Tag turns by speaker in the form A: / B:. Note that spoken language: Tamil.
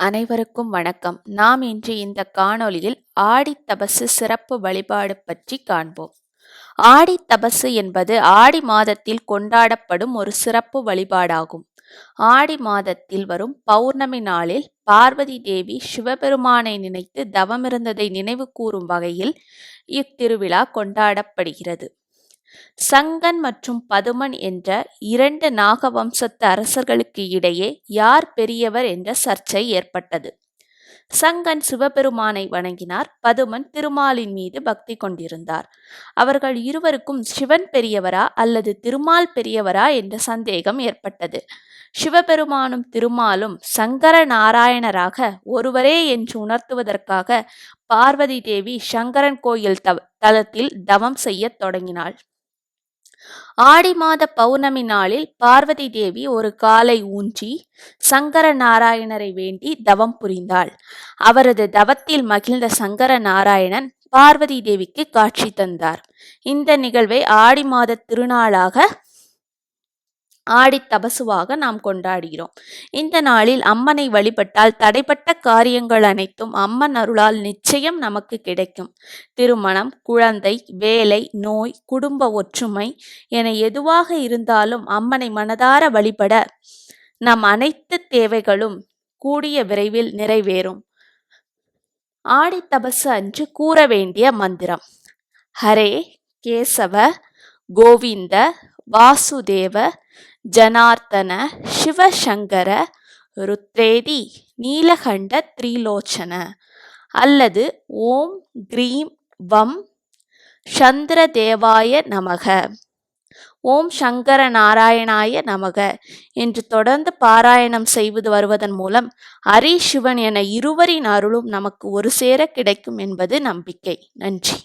A: அனைவருக்கும் வணக்கம். நாம் இன்று இந்த காணொளியில் ஆடி தபசு சிறப்பு வழிபாடு பற்றி காண்போம். ஆடி தபசு என்பது ஆடி மாதத்தில் கொண்டாடப்படும் ஒரு சிறப்பு வழிபாடாகும். ஆடி மாதத்தில் வரும் பௌர்ணமி நாளில் பார்வதி தேவி சிவபெருமானை நினைத்து தவமிருந்ததை நினைவு கூறும் வகையில் இத்திருவிழா கொண்டாடப்படுகிறது. சங்கன் மற்றும் பதுமன் என்ற இரண்டு நாக வம்சத்து அரசர்களுக்கு இடையே யார் பெரியவர் என்ற சர்ச்சை ஏற்பட்டது. சங்கன் சிவபெருமானை வணங்கினார். பதுமன் திருமாலின் மீது பக்தி கொண்டிருந்தார். அவர்கள் இருவருக்கும் சிவன் பெரியவரா அல்லது திருமால் பெரியவரா என்ற சந்தேகம் ஏற்பட்டது. சிவபெருமானும் திருமாலும் சங்கர நாராயணராக ஒருவரே என்று உணர்த்துவதற்காக பார்வதி தேவி சங்கரன் கோயில் தலத்தில் தவம் செய்யத் தொடங்கினாள். ஆடி மாத பௌர்ணமி நாளில் பார்வதி தேவி ஒரு காலை ஊன்றி சங்கர நாராயணரை வேண்டி தவம் புரிந்தாள். அவரது தவத்தில் மகிழ்ந்த சங்கர நாராயணன் பார்வதி தேவிக்கு காட்சி தந்தார். இந்த நிகழ்வை ஆடி மாத திருநாளாக ஆடி தபசுவாக நாம் கொண்டாடுகிறோம். இந்த நாளில் அம்மனை வழிபட்டால் தடைப்பட்ட காரியங்கள் அனைத்தும் அம்மன் அருளால் நிச்சயம் நமக்கு கிடைக்கும். திருமணம் குழந்தை வேலை நோய் குடும்ப ஒற்றுமை என எதுவாக இருந்தாலும் அம்மனை மனதார வழிபட நம் அனைத்து தேவைகளும் கூடிய விரைவில் நிறைவேறும். ஆடி தபசு அன்று கூற வேண்டிய மந்திரம். ஹரே கேசவ கோவிந்த வாசுதேவ ஜனார்த்தன சிவசங்கர ருத்ரேதி நீலகண்ட த்ரிலோச்சன. அல்லது ஓம் கிரீம் வம் சந்திரதேவாய நமக. ஓம் சங்கர நாராயணாய நமக என்று தொடர்ந்து பாராயணம் செய்வது வருவதன் மூலம் ஹரி சிவன் என இருவரின் அருளும் நமக்கு ஒரு சேர கிடைக்கும் என்பது நம்பிக்கை. நன்றி.